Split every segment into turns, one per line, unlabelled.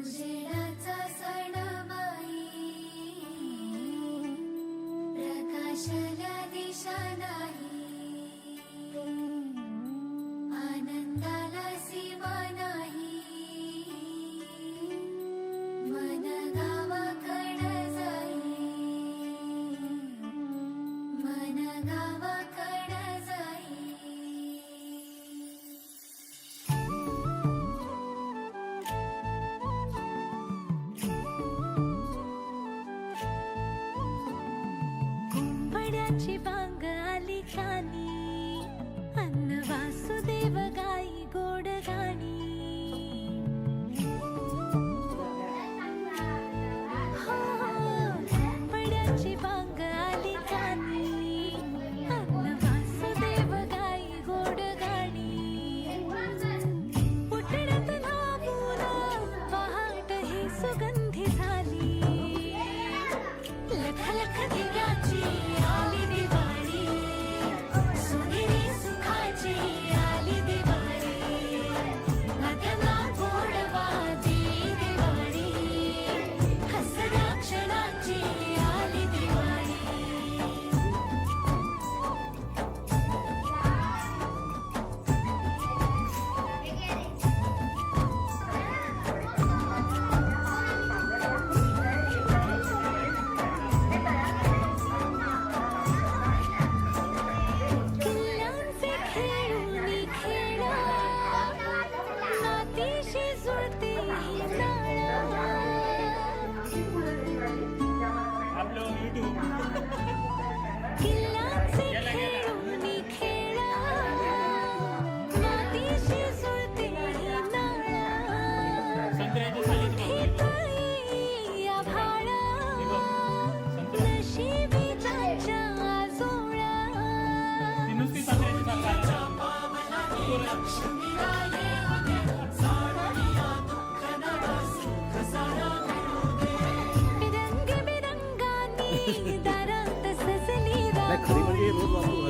उजेडाचा सण माई. प्रकाशल्या
七八。
खरी म्हणजे रोज वापरू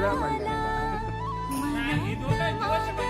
Wala man. Kahit doon na, di
ba siya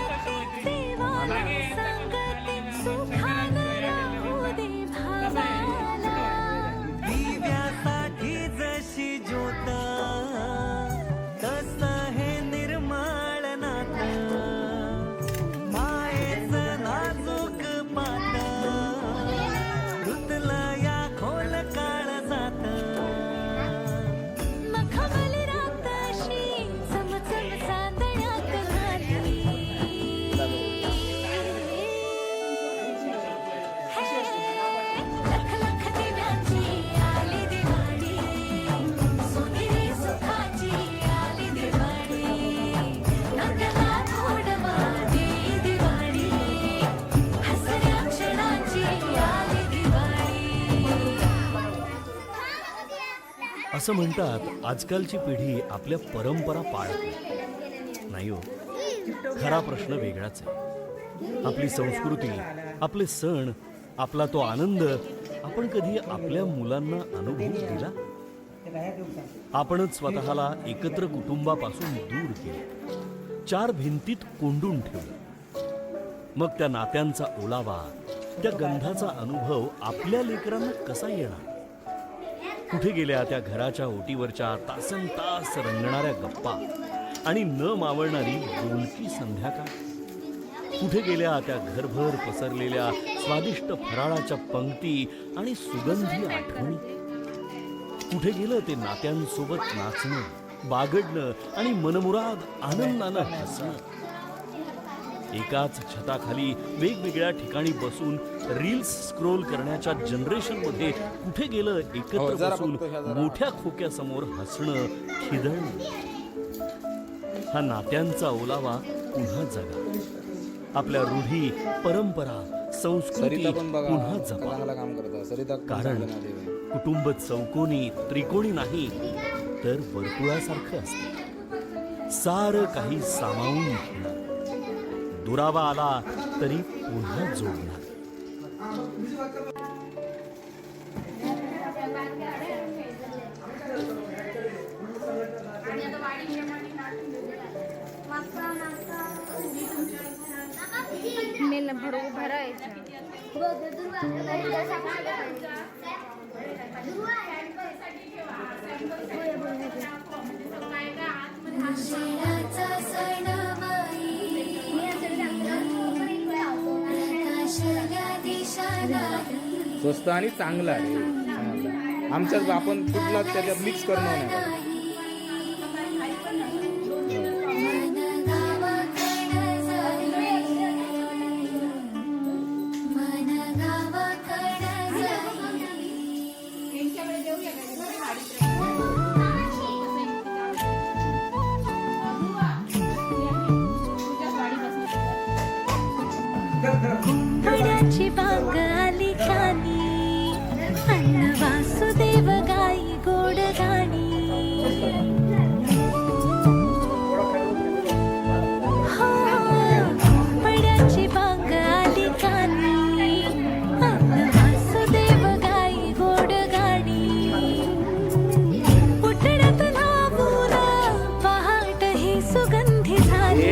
असं
म्हणतात आजकालची पिढी आपल्या परंपरा पाळत नाही. नाही हो खरा प्रश्न वेगळाच आहे. आपली संस्कृती आपले सण आपला तो आनंद आपण कधी आपल्या मुलांना अनुभव दिला? आपणच स्वतःला एकत्र कुटुंबापासून दूर केलं. चार भिंतीत कोंडून ठेवलं. मग त्या नात्यांचा ओलावा त्या गंधाचा अनुभव आपल्या लेकरांना कसा येणार? कुठे गेल्या त्या घराच्या ओटीवरच्या तासन तास रंगणाऱ्या गप्पा? आणि न मावळणारी बोलकी संध्याकाळ? कुठे गेल्या त्या घरभर पसरलेल्या स्वादिष्ट फराळाच्या पंक्ती आणि सुगंधी आठवणी? कुठे गेलं ते नात्यांसोबत नाचणं बागडणं आणि मनमुराद आनंदानं हसणं? एकाच छताखाली वेगवेगळ्या ठिकाणी बसून रील्स स्क्रोल करण्याच्या जनरेशनमध्ये कुठे गेलं
हो,
एकत्र
जरा
बसून
बघतो ह्या जरा.
मोठ्या खोक्यासमोर हसणं खिदळणं. हा नात्यांचा ओलावा पुन्हा जगा. आपल्या रूढी परंपरा संस्कृती
सरिता पण बघा
पुन्हा जपा.
चांगलं काम करतात सरिता खूप
कारण
चांगलं नाव आहे.
कुटुंब चौकोनी त्रिकोणी नाही तर वर्तुळासारखं असतं. सारं काही सामावून घेणार दुरावा आला तरी पुन्हा जोडणार.
मेला भर
स्वस्त आणि चांगला आहे. आमच्याच आपण कुठला त्याच्यात मिक्स करणार नाही.
वासुदेव गाई गोड गाणी हो, कुंपणाची बांग आली कानी वासुदेव गाई गोड गाणी उठण्यात नावून पहाट ही सुगंधी झाली